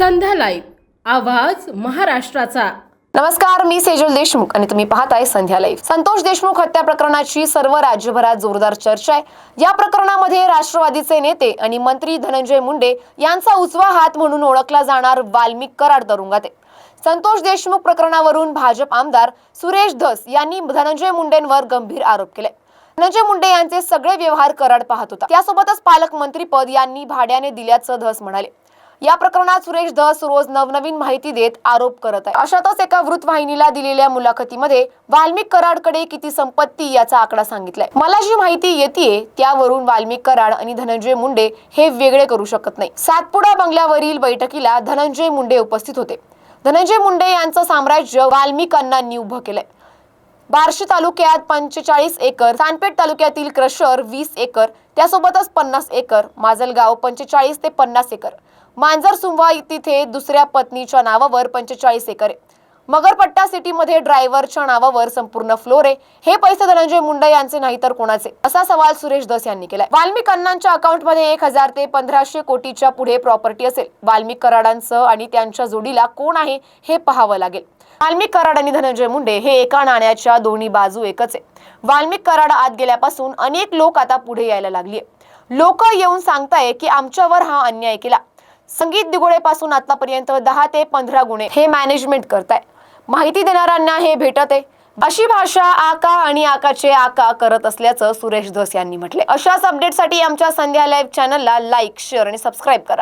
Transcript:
संध्या live. आवाज महाराष्ट्राचा. नमस्कार मी सेजल देशमुख आणि तुम्ही पाहताय संध्या लाईव्ह. संतोष देशमुख हत्या प्रकरणाची सर्व राज्यभरात जोरदार चर्चा आहे. या प्रकरणामध्ये राष्ट्रवादीचे नेते आणि मंत्री धनंजय मुंडे यांचा उजवा हात म्हणून ओळखला जाणार वाल्मिक कराड तुरुंगात आहे. संतोष देशमुख प्रकरणावरून भाजप आमदार सुरेश धस यांनी धनंजय मुंडेंवर गंभीर आरोप केले. धनंजय मुंडे यांचे सगळे व्यवहार कराड पाहत होता. त्यासोबतच पालकमंत्री पद यांनी भाड्याने दिल्याचं धस म्हणाले. या प्रकरणात सुरेश धस रोज नवनवीन माहिती देत आरोप करत आहे. अशातच एका वृत्तवाहिनीला दिलेल्या मुलाखतीमध्ये वाल्मिक कराडकडे किती संपत्ती याचा आकडा सांगितलाय. मला जी माहिती येते त्यावरून वाल्मिक कराड आणि धनंजय मुंडे हे वेगळे करू शकत नाही. सातपुडा बंगल्यावरील बैठकीला धनंजय मुंडे उपस्थित होते. धनंजय मुंडे यांचं साम्राज्य वाल्मिकांना उभं केलंय. बार्शी तालुक्यात पंचेचाळीस एकर सानपेठ तालुक्यातील क्रशर वीस एकर त्यासोबतच पन्नास एकर माजलगाव पंचेचाळीस ते पन्नास एकर. मांजर सुंवा तिथे दुसऱ्या पत्नीच्या नावावर पंचेचाळीस एकर आहे. मगरपट्टा सिटीमध्ये ड्रायव्हरच्या नावावर संपूर्ण फ्लोरे हे पैसे धनंजय मुंडे यांचे नाही तर कोणाचे? असा सवाल सुरेश दस यांनी केलाय. वाल्मिक अण्णांच्या अकाउंटमध्ये एक हजार ते पंधराशे कोटीच्या पुढे प्रॉपर्टी असेल. वाल्मिक कराडांचं आणि त्यांच्या जोडीला कोण आहे हे पाहावं लागेल. वाल्मिक कराड आणि धनंजय मुंडे हे एका नाण्याच्या दोन्ही बाजू एकच आहे. वाल्मिक कराड आत गेल्यापासून अनेक लोक आता पुढे यायला लागली लोक येऊन सांगताय की आमच्यावर हा अन्याय केला. संगीत दिगोळेपासून आतापर्यंत दहा ते पंधरा गुन्हे हे मॅनेजमेंट करताय. माहिती देणाऱ्यांना हे भेटत. आहे अशी भाषा आका आणि आकाचे आका करत असल्याचं सुरेश धस यांनी म्हटले. अशाच अपडेटसाठी आमच्या संध्या लाईव्ह चॅनलला लाईक शेअर आणि सबस्क्राईब करा.